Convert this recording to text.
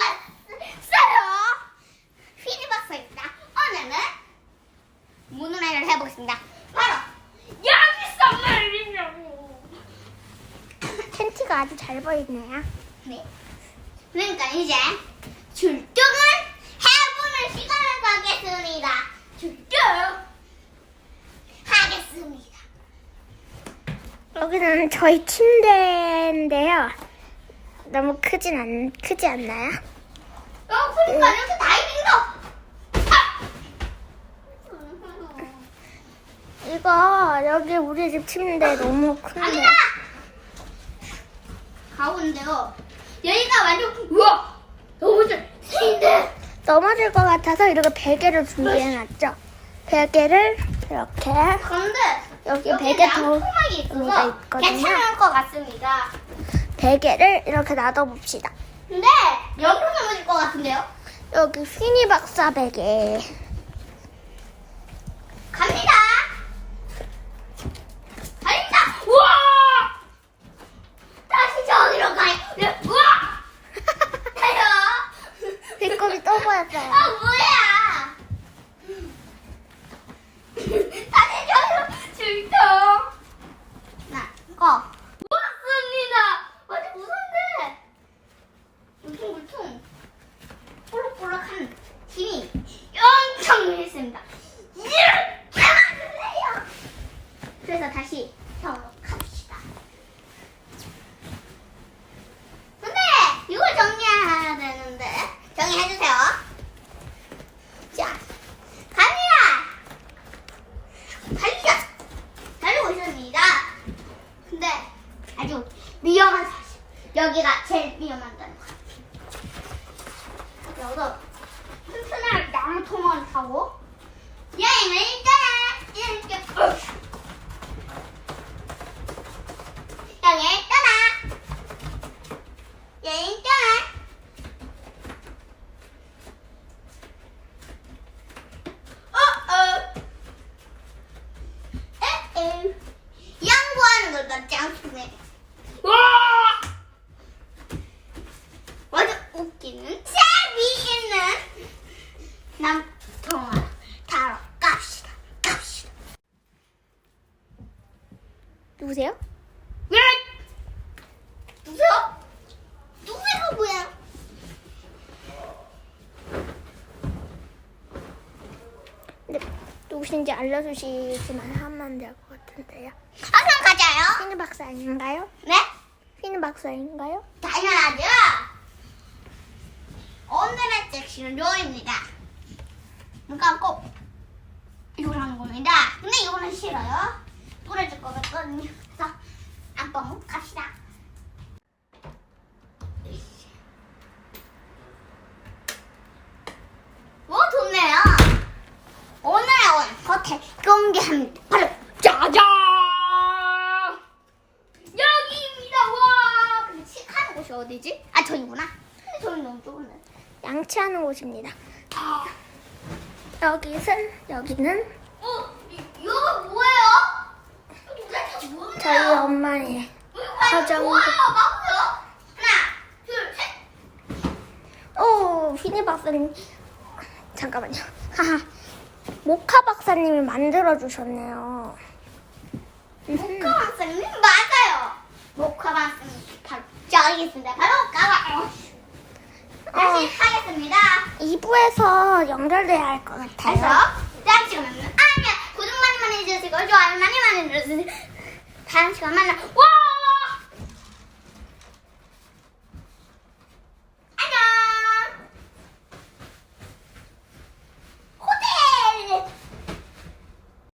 왔어요. 피니박스입니다. 오늘은 문어라이를 해보겠습니다. 바로 여기서 말이냐고. 텐트가 아주 잘 보이네요. 네. 그러니까 이제 출동을 해보는 시간을 가겠습니다. 출동 하겠습니다. 여기는 저희 침대인데요. 너무 크진 않, 크지 않나요? 어, 그러니까 이렇게 다이빙도. 이거 여기 우리 집 침대 너무 큰데. 갑니다. 가운데요. 여기가 완전 우와 너무 잘 생긴데. 넘어질 것 같아서 이렇게 베개를 준비해놨죠. 베개를 이렇게 그런데 여기 베개 더 있어서 있거든요. 괜찮을 것 같습니다. 베개를 이렇게 놔둬봅시다. 근데 여기로 넘어질 것 같은데요? 여기 휘니 박사 베개. 갑니다. 갑니다. 우와! 다시 저기로 가요. 네, 우와! 가요. 배꼽이 또 보였어요. 아 뭐야? 다시 저기로 출동. 나 거. 무섭습니다. 완전 무서운데. 울퉁불퉁. 볼록볼록한 힘이 엄청 있습니다. 이렇게 만들래요. 그래서 다시 병으로 갑시다. 근데 이걸 정리해야 되는데 정리해주세요. 자, 갑니다. 달려. 달리고 있습니다. 근데 아주 위험한 사실. 여기가 제일 위험한다는 거. 여기서 튼튼한 나무 토막을 타고 여행을 떠나 이렇게 으쌰. 여행 떠나 여행 떠나 어어 에에 양보하는 걸 같지 않네 와 완전 웃기는 재미있는 남통화 타러 갑시다 갑시다 누구세요? 왜 누구세요? 누구세요 뭐야 근데 누구신지 알려주시지만 하면 될 것 같은데요. 어서 가자요 휘니 박사 아닌가요? 네 휘니 박사인가요? 당연하죠 오늘의 섹시는 요입니다 누가 꼭 이걸 하는 겁니다 근데 이거는 싫어요 그래서 안방 갑시다. 오 좋네요. 오늘 호텔 공개합니다. 바로 짜잔! 여기입니다. 와 근데 칙하는 곳이 어디지? 아 저기구나. 저기 너무 좁은데. 양치하는 곳입니다. 여기는 여기는 어? 이- 이거 뭐예요? 이거 도대체 뭐예요? 저희 엄마의 화장. 뭐예요? 봐보세요 하나 둘셋. 오 휘니 박사님. 잠깐만요. 하하. 모카 박사님이 만들어 주셨네요. 모카 박사님? 맞아요. 모카 박사님. 저기 있습니다. 바로 가봐. 다시 하겠습니다. 2부에서 연결돼야 할것 그래서 같아요. 다음 시간에는 아니야 구